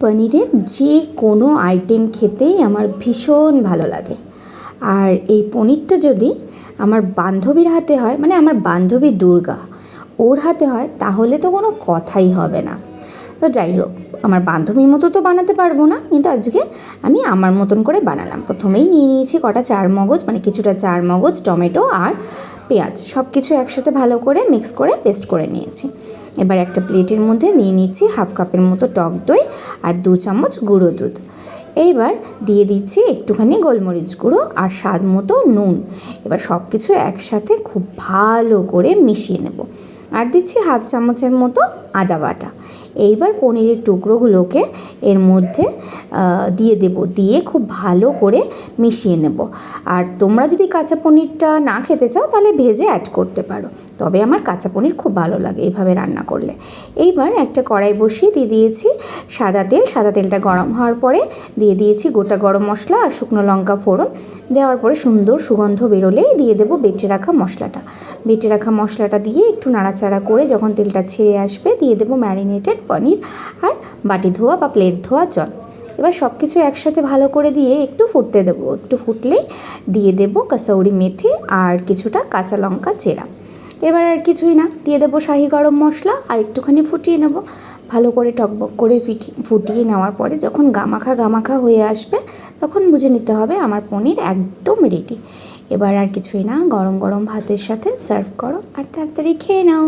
পনিরের যে কোনো আইটেম খেতেই আমার ভীষণ ভালো লাগে। আর এই পনিরটা যদি আমার বান্ধবীর হাতে হয় মানে আমার বান্ধবী দুর্গা, ওর হাতে হয়, তাহলে তো কোনো কথাই হবে না। তো যাই হোক, আমার বান্ধবীর মতো তো বানাতে পারব না, কিন্তু আজকে আমি আমার মতন করে বানালাম। প্রথমেই নিয়ে নিয়েছি কটা চার মগজ মানে কিছুটা চার মগজ, টমেটো আর পেঁয়াজ। সব কিছু একসাথে ভালো করে মিক্স করে পেস্ট করে নিয়েছি। এবার একটা প্লেটের মধ্যে নিয়ে নিচ্ছি হাফ কাপের মতো টক দই আর দু চামচ গুঁড়ো দুধ। এইবার দিয়ে দিচ্ছি একটুখানি গোলমরিচ গুঁড়ো আর স্বাদ মতো নুন। এবার সব কিছু একসাথে খুব ভালো করে মিশিয়ে নেব। আর দিচ্ছি হাফ চামচের মতো আদা বাটা। এইবার পনিরের টুকরোগুলোকে এর মধ্যে দিয়ে দেব। দিয়ে খুব ভালো করে মিশিয়ে নেব। আর তোমরা যদি কাঁচা পনিরটা না খেতে চাও, তাহলে ভেজে অ্যাড করতে পারো। তবে আমার কাঁচা পনির খুব ভালো লাগে এইভাবে রান্না করলে। এইবার একটা কড়াই বসিয়ে দিয়ে দিয়েছি সাদা তেল। সাদা তেলটা গরম হওয়ার পরে দিয়ে দিয়েছি গোটা গরম মশলা আর শুকনো লঙ্কা ফোড়ন। দেওয়ার পরে সুন্দর সুগন্ধ বেরোলেই দিয়ে দেবো বেটে রাখা মশলাটা। বেটে রাখা মশলাটা দিয়ে একটু নাড়াচাড়া করে যখন তেলটা ছেড়ে আসবে, দিয়ে দেবো ম্যারিনেটেড পনির আর বাটি ধোয়া বা প্লেট ধোয়া জল। এবার সব কিছু একসাথে ভালো করে দিয়ে একটু ফুটতে দেবো। একটু ফুটলেই দিয়ে দেবো কাসৌরি মেথি আর কিছুটা কাঁচা লঙ্কা চেরা। এবার আর কিছুই না, দিয়ে দেবো শাহি গরম মশলা আর একটুখানি ফুটিয়ে নেব। ভালো করে টকবক করে ফিটি, ফুটিয়ে নেওয়ার পরে যখন গামাখা গামাখা হয়ে আসবে, তখন বুঝে নিতে হবে আমার পনির একদম রেডি এবার আর কিছুই না, গরম গরম ভাতের সাথে সার্ভ করো আর তাড়াতাড়ি খেয়ে নাও।